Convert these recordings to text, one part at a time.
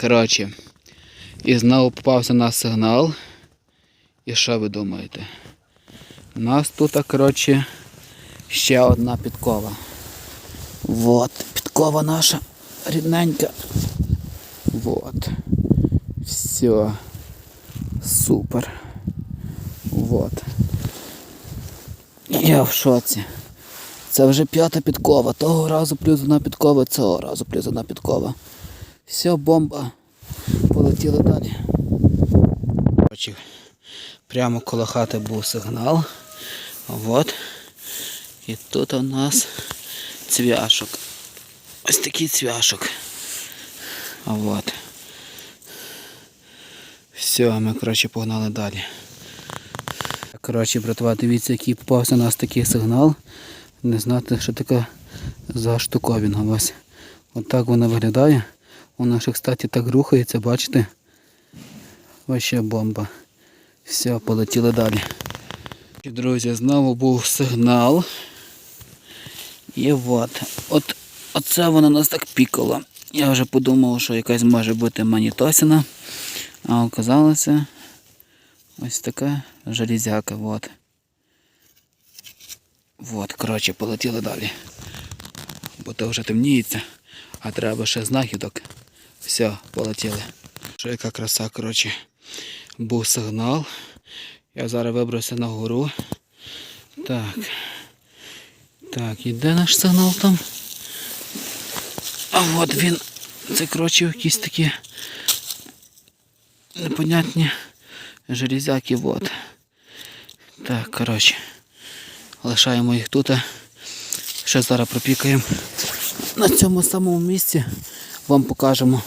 Коротше, і знову попався на сигнал. І що ви думаєте? У нас тут, коротше, ще одна підкова. Вот, підкова наша рідненька. Вот. Все. Супер. Вот. Я в шоці. Це вже п'ята підкова. Того разу плюс одна підкова, цього разу плюс одна підкова. Все, бомба. Полетіли далі. Прямо коло хати був сигнал. Вот. І тут у нас цвяшок. Ось такий цвяшок. А вот. Все, ми, коротше, погнали далі. Коротше, братва, дивіться, який попався у нас такий сигнал. Не знати, що таке за штуковина. Ось. От так вона виглядає. Вона ще, кстати, так рухається, бачите? Вообще бомба. Все, полетіли далі. Друзі, знову був сигнал. І от. От оце воно нас так пікало. Я вже подумав, що якась може бути манітосина. А оказалося ось така железяка. Вот. Вот, коротше, полетіли далі. Бо то вже темніється, а треба ще знахідок. Все, полетіли. Що яка краса, коротше. Був сигнал. Я зараз вибрався на гору. Так. Так, і де наш сигнал там? А от він. Це, коротше, якісь такі непонятні железяки. Вот. Так, коротше. Лишаємо їх тут. Ще зараз пропікаємо. На цьому самому місці вам покажемо.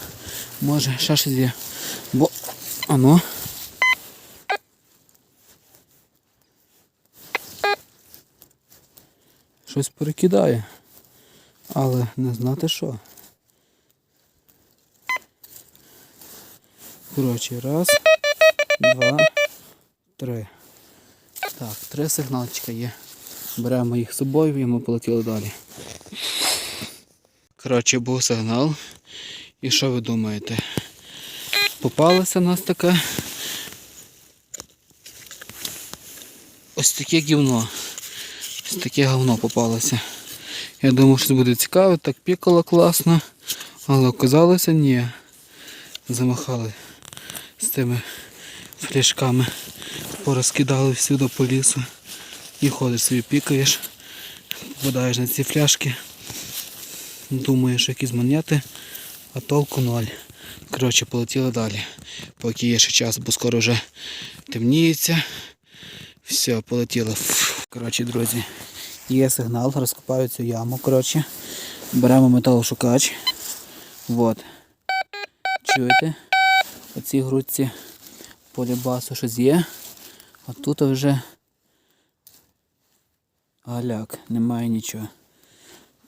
Може ще щось є. Бо ано. Щось перекидає. Але не знати що. Коротше, раз, два, три. Так, три сигналчика є. Беремо їх з собою і ми полетіли далі. Коротше, був сигнал. І що ви думаєте? Попалося в нас таке. Ось таке гівно. Ось таке говно попалося. Я думав, що буде цікаво, так пікало класно. Але оказалося ні. Замахали з тими фляшками. Порозкидали всюди по лісу. І ходиш собі пікаєш, попадаєш на ці фляшки. Думаєш, якісь монети, а толку ноль. Коротше, полетіли далі. Поки є ще час, бо скоро вже темніється. Все, полетіло. Коротше, друзі, є сигнал, розкопаю цю яму. Коротше, беремо металошукач. Вот. Чуєте? Оці грудці по лібасу щось є. А тут вже галяк, немає нічого.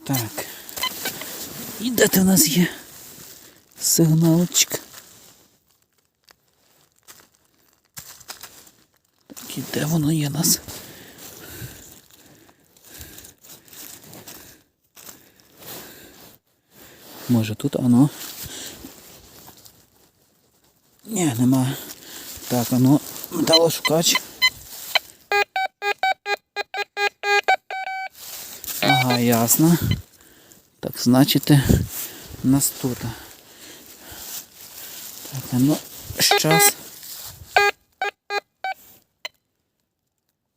Так. І де це в нас є? Сигналочка. Так, і де воно є нас? Може тут ано? Ні, нема. Так, ано металошукач. Ага, ясно. Так, значить, нас тут. Ну, щас.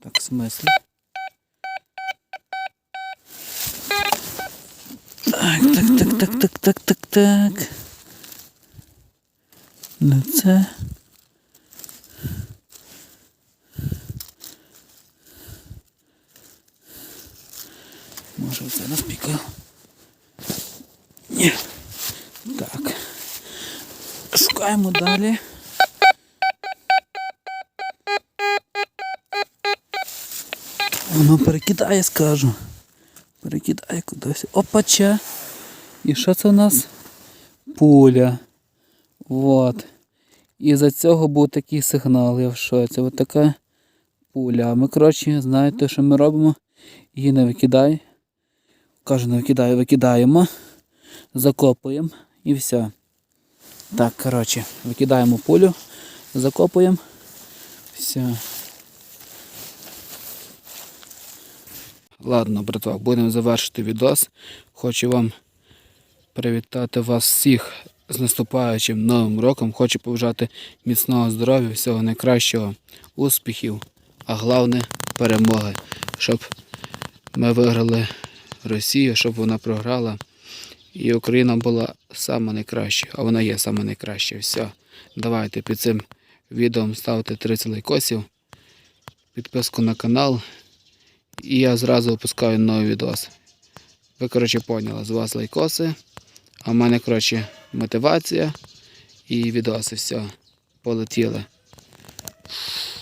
Так, в смислі? Так, так, так, так, так, так, так, так. Не це. Може це нас пікав? Ні. Шукаємо далі. Воно перекидає, скажу. Перекидає кудись. Опача. І що це у нас? Пуля. Вот. І за цього був такий сигнал, я в шоці. Ось така пуля. А ми, коротше, знаєте, що ми робимо? Її не викидай. Кажу, не викидай, викидаємо, закопуємо і все. Так, коротше, викидаємо пулю, закопуємо. Все. Ладно, братва, будемо завершити відос. Хочу вам привітати вас всіх з наступаючим новим роком. Хочу побажати міцного здоров'я, всього найкращого, успіхів, а головне перемоги, щоб ми виграли Росію, щоб вона програла. І Україна була сама найкраща, а вона є сама найкраща. Все. Давайте під цим відео ставте 30 лайкосів, підписку на канал. І я зразу випускаю новий відос. Ви, коротше, поняли, з вас лайкоси, а в мене, коротше, мотивація і відоси. Все. Полетіли.